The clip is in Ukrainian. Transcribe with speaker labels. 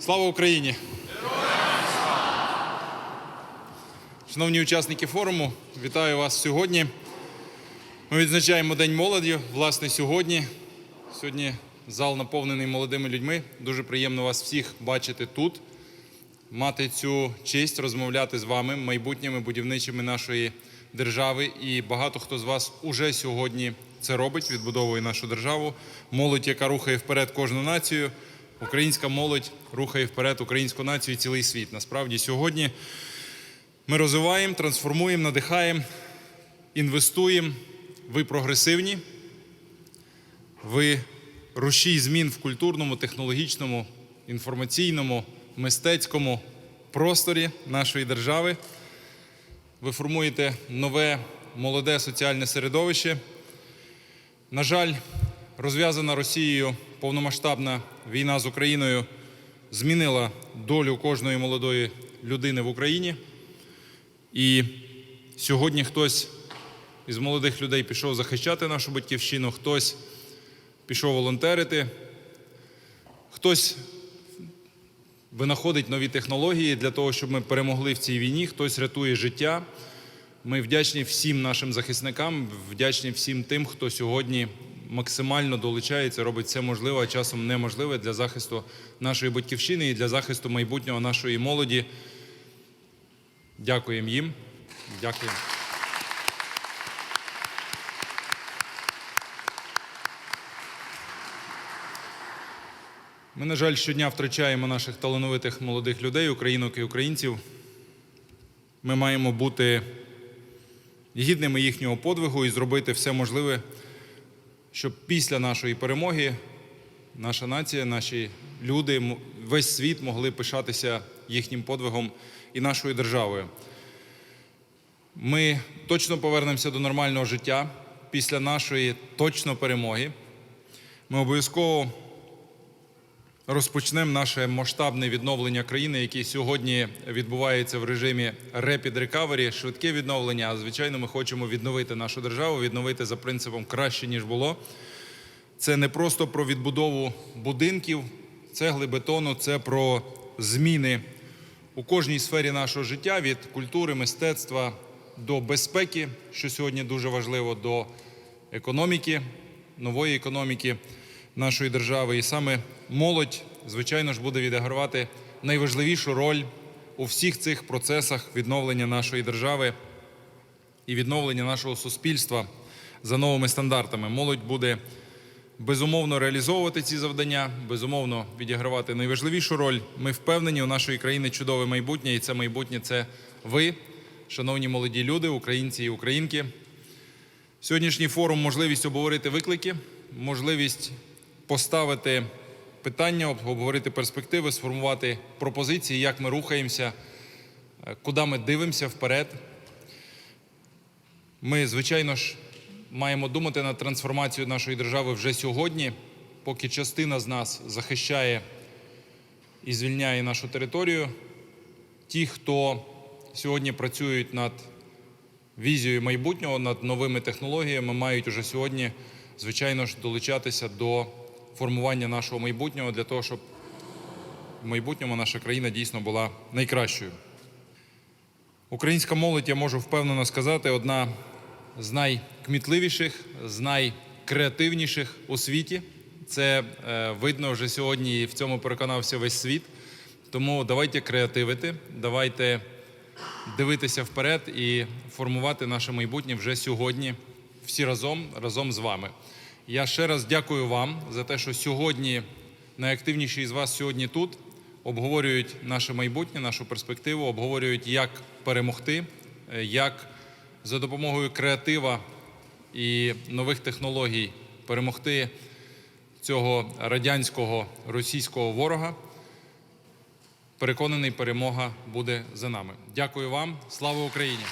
Speaker 1: Слава Україні! Шановні учасники форуму, вітаю вас сьогодні. Ми відзначаємо День молоді. Власне, сьогодні. Сьогодні зал наповнений молодими людьми. Дуже приємно вас всіх бачити тут, мати цю честь розмовляти з вами, майбутніми будівничими нашої держави. І багато хто з вас уже сьогодні це робить, відбудовує нашу державу. Молодь, яка рухає вперед кожну націю. Українська молодь рухає вперед українську націю і цілий світ. Насправді сьогодні ми розвиваємо, трансформуємо, надихаємо, інвестуємо. Ви прогресивні, ви рушій змін в культурному, технологічному, інформаційному, мистецькому просторі нашої держави. Ви формуєте нове молоде соціальне середовище. На жаль, розв'язана Росією повномасштабна війна з Україною змінила долю кожної молодої людини в Україні. І сьогодні хтось із молодих людей пішов захищати нашу батьківщину, хтось пішов волонтерити, хтось винаходить нові технології для того, щоб ми перемогли в цій війні, хтось рятує життя. Ми вдячні всім нашим захисникам, вдячні всім тим, хто сьогодні максимально долучається, робить все можливе, а часом неможливе для захисту нашої батьківщини і для захисту майбутнього нашої молоді. Дякуємо їм. Дякуємо. Ми, на жаль, щодня втрачаємо наших талановитих молодих людей, українок і українців. Ми маємо бути гідними їхнього подвигу і зробити все можливе, щоб після нашої перемоги наша нація, наші люди, весь світ могли пишатися їхнім подвигом і нашою державою. Ми точно повернемося до нормального життя після нашої точно перемоги. Ми обов'язково розпочнемо наше масштабне відновлення країни, яке сьогодні відбувається в режимі Rapid Recovery, швидке відновлення. А звичайно, ми хочемо відновити нашу державу, відновити за принципом краще ніж було. Це не просто про відбудову будинків, цегли, бетону, це про зміни у кожній сфері нашого життя від культури, мистецтва до безпеки, що сьогодні дуже важливо, до економіки, нової економіки нашої держави. І саме молодь, звичайно ж, буде відігравати найважливішу роль у всіх цих процесах відновлення нашої держави і відновлення нашого суспільства за новими стандартами. Молодь буде безумовно реалізовувати ці завдання, безумовно відігравати найважливішу роль. Ми впевнені, у нашої країни чудове майбутнє, і це майбутнє це ви, шановні молоді люди, українці і українки. Сьогоднішній форум можливість обговорити виклики, можливість поставити питання, обговорити перспективи, сформувати пропозиції, як ми рухаємося, е, куди ми дивимося вперед. Ми, звичайно ж, маємо думати над трансформацією нашої держави вже сьогодні, поки частина з нас захищає і звільняє нашу територію. Ті, хто сьогодні працюють над візією майбутнього, над новими технологіями, мають уже сьогодні, звичайно ж, долучатися до формування нашого майбутнього для того, щоб в майбутньому наша країна дійсно була найкращою. Українська молодь, я можу впевнено сказати, одна з найкмітливіших, з найкреативніших у світі. Це е, видно вже сьогодні і в цьому переконався весь світ. Тому давайте креативити, давайте дивитися вперед і формувати наше майбутнє вже сьогодні, всі разом, разом з вами. Я ще раз дякую вам за те, що сьогодні найактивніші із вас сьогодні тут обговорюють наше майбутнє, нашу перспективу, обговорюють, як перемогти, е, як за допомогою креатива і нових технологій перемогти цього радянського російського ворога. Переконаний, перемога буде за нами. Дякую вам. Слава Україні!